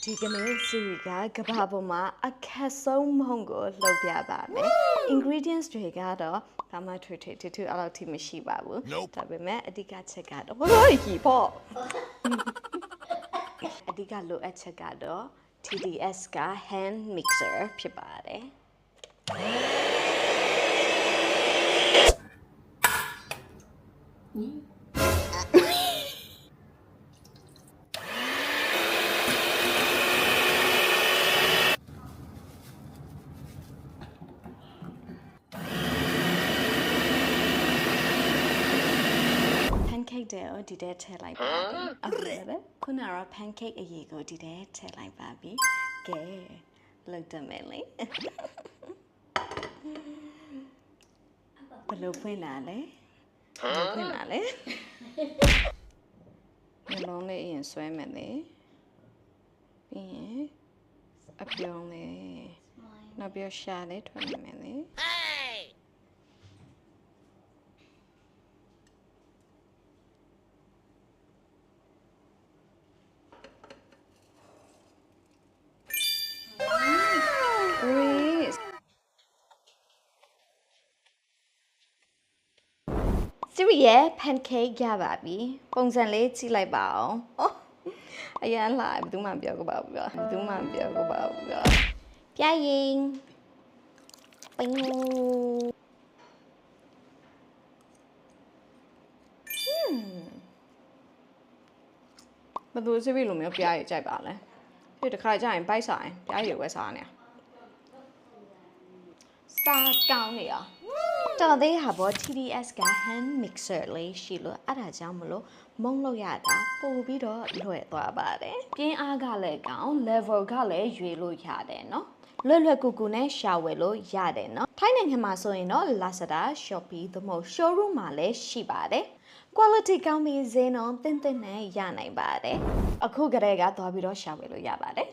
ဒီကနေ့စီရီကကဘာပေါ်မှာအခက်ဆုံးမုံကိုလှုပ်ပြပါမယ် ingredients တွေကတော့ဘာမှထွေထွေထူးထူးအဲ့လောက်ထိမရှိပါဘူးဒါပေမဲ့အဓိကချက်ကတော့ဟိုကြီးပေါ့အဓိကလိုအပ်ချက်ကတော့ TDS က hand mixer ဖြစ်ပါတယ် pancake တွေကိုဒီထဲထည့်လိုက်ပါပြီ။ဟုတ်တယ်လေ။ခုနကတော့ pancake အရေးကိုဒီထဲထည့်လိုက်ပါပြီ။ကဲလောက်တယ်မယ်လေ။ဘယ်လိုဖွင့်လာလဲ။ဘယ်လိုဖွင့်လာလဲ။နှလုံးလေးအရင်ဆွဲမယ်လေ။ပြီးရင်အပြုံးလေးနောက်ပြီးရှာလေးထွက်နေမယ်လေ။ ရီ စီရီရဲ့ pancake ရပါပြီပုံစံလေးကြည့်လိုက်ပါအောင်အော်အရန်လှဘယ်သူမှမပြောကပါဘူးပြောဘယ်သူမှမပြောကပါဘူးပြောပြရင်ပင်းဟွန်းဘယ်သူစီရီလိုမျိုးပြရကြိုက်ပါလဲဒီတစ်ခါကျရင်ပိုက်ဆိုင်ပြရရွယ်ဝဲစားနေရစားကောင်းနေရ တော်သေးဟာပေါ့ TDS က hand mixer လေးရှိလို့အဲ့ဒါကြောင့်မလို့မုံလို့ရတာပို့ပြီးတော့လွယ်သွားပါတယ်ပြင်းအားကလည်းကောင်း level ကလည်းရွေလို့ရတယ်เนาะလွယ်လွယ်ကူကူနဲ့ရှာဝယ်လို့ရတယ်เนาะထိုင်းနိုင်ငံမှာဆိုရင်တော့ Lazada, Shopee သို့မဟုတ် showroom မှာလည်းရှိပါတယ် quality ကောင်းပြီးဈေးနှုန်းတင်းတင်းနဲ့ရနိုင်ပါတယ်အခုကတည်းကသွားပြီးတော့ရှာဝယ်လို့ရပါတယ်